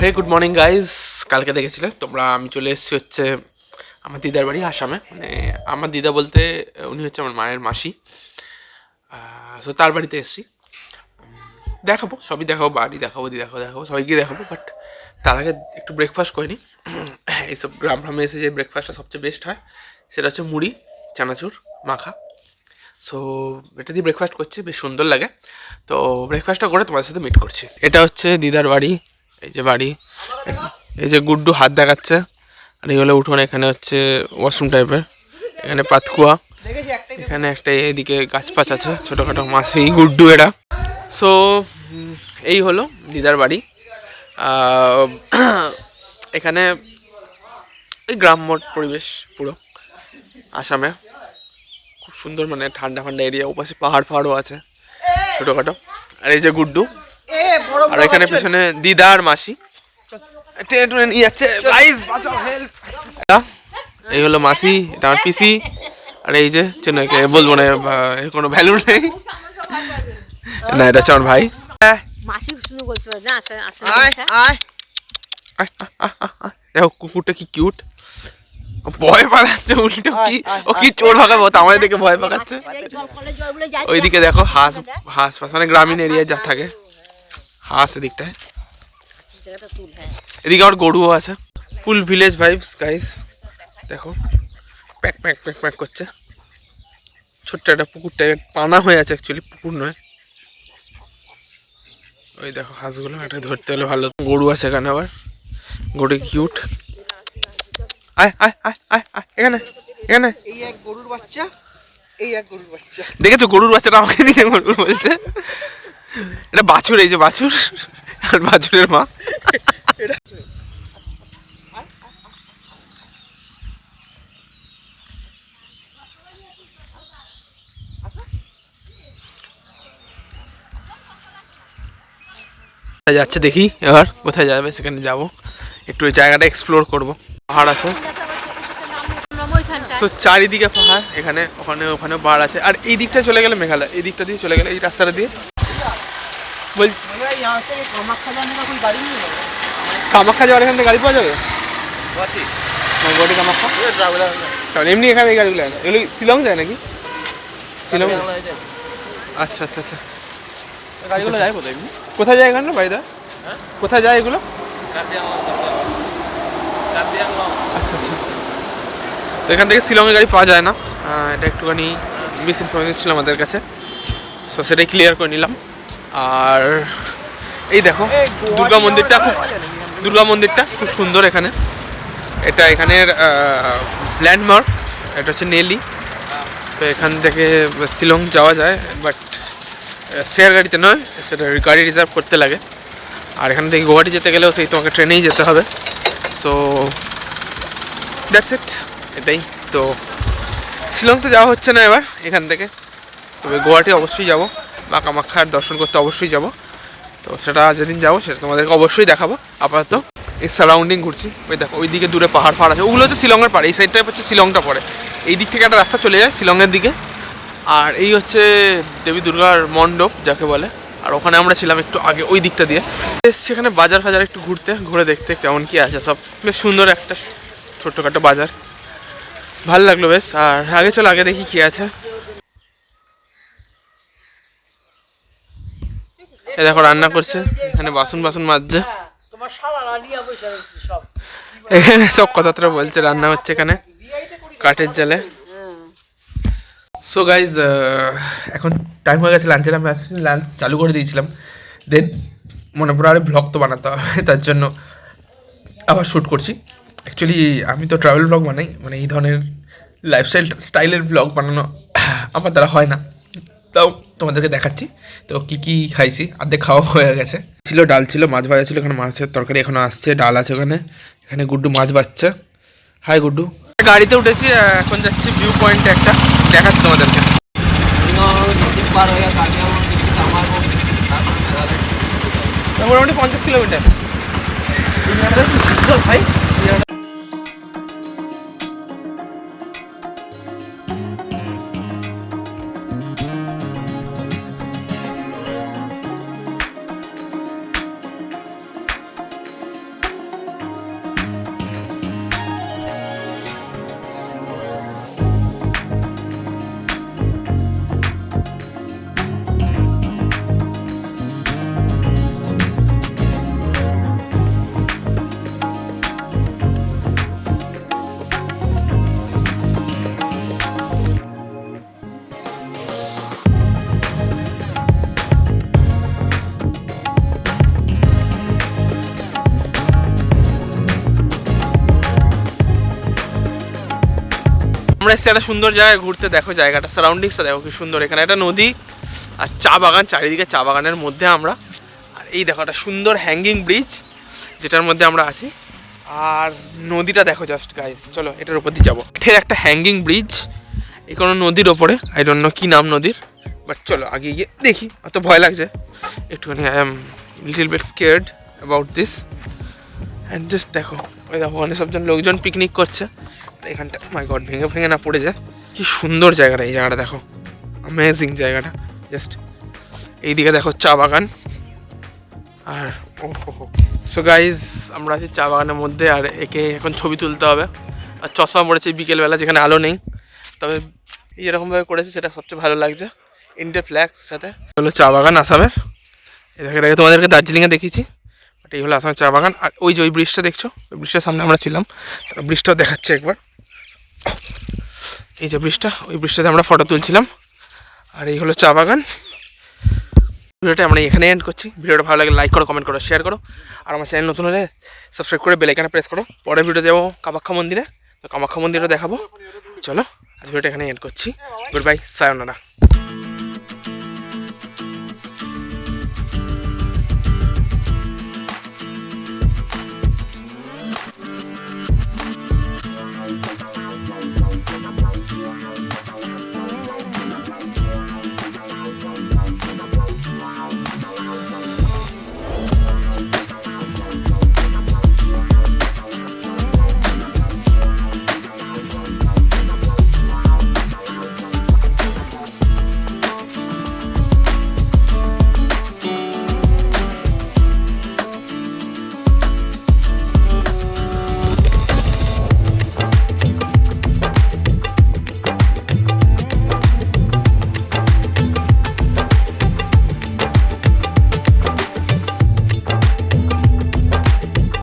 হে good morning guys কালকে দেখেছিলে? তোমরা, আমি চলে এসেছি হচ্ছে আমার দিদার বাড়ি, আসামে। মানে আমার দিদা বলতে, উনি হচ্ছে আমার মায়ের মাসি। সো তার বাড়িতে এসেছি। দেখাবো, সবই দেখাবো, বাড়ি দেখাবো দি দেখাবো দেখাবো, সবাইকে দেখাবো বাট তার আগে একটু ব্রেকফাস্ট করে নিই। এইসব গ্রাম গ্রামে এসে যে ব্রেকফাস্টটা সবচেয়ে বেস্ট হয়, সেটা হচ্ছে মুড়ি, চানাচুর, মাখা। সো এটা দিয়ে ব্রেকফাস্ট করছি, বেশ সুন্দর লাগে। তো ব্রেকফাস্টটা করে তোমাদের সাথে মিট করছি। এটা হচ্ছে দিদার বাড়ি এই যে বাড়ি, এই যে গুড্ডু হাত দেখাচ্ছে। আর এই হলো উঠোন, এখানে হচ্ছে ওয়াশরুম টাইপের এখানে পাতকুয়া, এখানে একটা এদিকে গাছ পাছ আছে, ছোটোখাটো মাসি, গুড্ডু এরা। সো এই হলো দিদার বাড়ি। এখানে এই গ্রাম্য পরিবেশ পুরো, আসামে। খুব সুন্দর মানে ঠান্ডা ঠান্ডা এরিয়া ওপাশে পাহাড় ফাহাড়ও আছে, ছোটোখাটো। আর এই যে গুড্ডু আর এখানে পেছনে দিদা আর মাসি টেনে টুনে নিয়ে যাচ্ছে এই হলো মাসি এটা আমার পিসি। আর এই যে চেন্নাইকে বলব না এর কোনো ভ্যালু নেই। না এটা হচ্ছে আমার ভাই। দেখো। কুকুরটা কি কিউট ভয় পাকাচ্ছে উল্টো কি? ও কি চোর ভাগাবো তো আমাদের দেখে ভয় পাকাচ্ছে। ওইদিকে দেখো হাঁস হাঁস ফাঁস মানে গ্রামীণ এরিয়া যা থাকে। হাঁস এদিকটায় এদিকে আমার গরুও আছে। ফুল ভিলেজ ভাইবস গাইস দেখো প্যাক প্যাক প্যাক প্যাক করছে। ছোট্ট একটা পুকুর টাইপের পানা হয়ে আছে অ্যাকচুয়ালি পুকুর নয়। ওই দেখো হাঁসগুলো একটা ধরতে হলে ভালো। গরু আছে এখানে আবার। গরু কিউট আয় আয় আয় আয় আয় এখানে এখানে। এই এক গরুর বাচ্চা এই এক গরুর বাচ্চা। দেখেছ গরুর বাচ্চাটা আমাকে গরু বলছে? এটা বাছুর, এই যে বাছুর। আর বাছুরের মা। যাচ্ছে দেখি এবার, কোথায় যাবে সেখানে যাব। একটু ওই জায়গাটা এক্সপ্লোর করব। পাহাড় আছে। সো চারিদিকে পাহাড়, এখানে, ওখানে ওখানে পাহাড় আছে। আর এই দিকটা চলে গেলে মেঘালয়, এই দিকটা দিয়ে চলে গেলে এই রাস্তাটা দিয়ে বল কামাখ্যা যাওয়ার এখান থেকে গাড়ি পাওয়া যাবে? গুয়াহাটি। হ্যাঁ, কামাখ্যা। এমনি এখানে এই গাড়িগুলো এগুলো শিলং যায় নাকি? শিলং আচ্ছা আচ্ছা আচ্ছা। গাড়িগুলো যায় কোথায় কোথায় যায় এখানে বাইদা? কোথায় যায় এগুলো? আচ্ছা আচ্ছা। তো এখান থেকে শিলংয়ে গাড়ি পাওয়া যায় না। এটা একটুখানি মিস ইনফরমেশন ছিল আমাদের কাছে। সো সেটাই ক্লিয়ার করে নিলাম। আর এই দেখো দুর্গা মন্দিরটা খুব দুর্গা মন্দিরটা খুব সুন্দর এখানে। এটা এখানের ল্যান্ডমার্ক এটা হচ্ছে নেলি। তো এখান থেকে শিলং যাওয়া যায় বাট শেয়ার গাড়িতে নয় সেটা গাড়ি রিজার্ভ করতে লাগে। আর এখান থেকে গুয়াহাটি যেতে গেলেও সেই তোমাকে ট্রেনেই যেতে হবে। সো দ্যাটস ইট এটাই। তো শিলং তো যাওয়া হচ্ছে না এবার এখান থেকে। তবে গুয়াহাটি অবশ্যই যাব। বা কামাখ্যার দর্শন করতে অবশ্যই যাব। তো সেটা যেদিন যাব সেটা তোমাদেরকে অবশ্যই দেখাবো। আপাতত এই সারাউন্ডিং ঘুরছি। ওই দেখো ওই দিকে দূরে পাহাড় ফাহাড় আছে। ওগুলো হচ্ছে শিলংয়ের পাড়ে। এই সাইডটা হচ্ছে শিলংটা পড়ে। এই দিক থেকে একটা রাস্তা চলে যায় শিলংয়ের দিকে। আর এই হচ্ছে দেবী দুর্গার মণ্ডপ, যাকে বলে। আর ওখানে আমরা ছিলাম একটু আগে ওই দিকটা দিয়ে। এসছি এখানে বাজার ফাজার একটু ঘুরতে, ঘুরে দেখতে কেমন কি আছে। সব বেশ সুন্দর একটা ছোট্টখাটো বাজার। ভালো লাগল বেশ। আর আগে চলো, আগে দেখি কি আছে। এ দেখো, রান্না করছে। এখানে বাসন বাসন মাজছে। এখানে সব কথাটা বলছে, রান্না হচ্ছে এখানে, কাঠের জালে। সো গাইজ এখন টাইম হয়ে গেছে লাঞ্চের আমি আসছি লাঞ্চ চালু করে দিয়েছিলাম। দেন মনে পড়ে আরে ব্লগ তো বানাতে হবে, তার জন্য আবার শ্যুট করছি। অ্যাকচুয়ালি আমি তো ট্রাভেল ব্লগ বানাই মানে এই ধরনের লাইফস্টাইল স্টাইলের ব্লগ বানানো আমার দ্বারা হয় না। তাও তোমাদেরকে দেখাচ্ছি। তো কি কি খাইছি? অর্ধেক খাওয়া হয়ে গেছে। ছিল ডাল ছিল, মাছ ভাজা ছিল, এখানে মাছের তরকারি এখনও আসছে, ডাল আছে ওখানে। এখানে গুড্ডু মাছ বাচ্ছে হাই গুড্ডু। গাড়িতে উঠেছি, এখন যাচ্ছি ভিউ পয়েন্ট একটা। দেখাচ্ছি তোমাদেরকে। মোটামুটি পঞ্চাশ কিলোমিটার। ভাই আমরা এসেছি একটা সুন্দর জায়গায় ঘুরতে। দেখো জায়গাটা সারাউন্ডিংসটা দেখো কি সুন্দর। এখানে একটা নদী আর চা বাগান, চারিদিকে চা বাগানের মধ্যে আমরা। আর এই দেখো একটা সুন্দর হ্যাঙ্গিং ব্রিজ যেটার মধ্যে আমরা আছি। আর নদীটা দেখো জাস্ট গাইজ চলো এটার উপর দিয়ে যাব। এটার একটা হ্যাঙ্গিং ব্রিজ এই কোনো নদীর ওপরে। আই ডোন্ট নো কী নাম নদীর বাট চলো আগে গিয়ে দেখি। অত ভয় লাগছে। একটুখানি I am little bit scared about this and just দেখো, ওই দেখো অনেক সবজন লোকজন পিকনিক করছে। এখানটা মাই গড ভেঙে ভেঙে না পড়ে যায়। কি সুন্দর জায়গাটা এই জায়গাটা, দেখো। অ্যামেজিং জায়গাটা জাস্ট এইদিকে দেখো চা বাগান। আর সো গাইজ আমরা আছি চা বাগানের মধ্যে, আর একে এখন ছবি তুলতে হবে। আর চশমা পড়েছে বিকেলবেলা, যেখানে আলো নেই। তবে যেরকমভাবে করেছে, সেটা সবচেয়ে ভালো লাগছে। ইন্ডিয়া ফ্ল্যাগ সাথে। হলো চা বাগান আসামের। এ দেখে তোমাদেরকে দার্জিলিংয়ে দেখিয়েছি। বাট এই হলো আসামের চা বাগান। আর ওই যে ওই ব্রিজটা দেখছ? ওই ব্রিজটার সামনে আমরা ছিলাম। ব্রিজটাও দেখাচ্ছে একবার। এই যে ব্রিজটা, ওই ব্রিজটাতে আমরা ফটো তুলছিলাম। আর এই হলো চা বাগান। ভিডিওটা আমরা এখানে এন্ড করছি। ভিডিওটা ভালো লাগে লাইক করো কমেন্ট করো শেয়ার করো। আর আমার চ্যানেল নতুন হলে সাবস্ক্রাইব করে বেলাইকানে প্রেস করো। পরের ভিডিও দেবো কামাখ্যা মন্দিরে। তো কামাখ্যা মন্দিরও দেখাবো। চলো ভিডিওটা এখানে এন্ড করছি। Good bye sayonara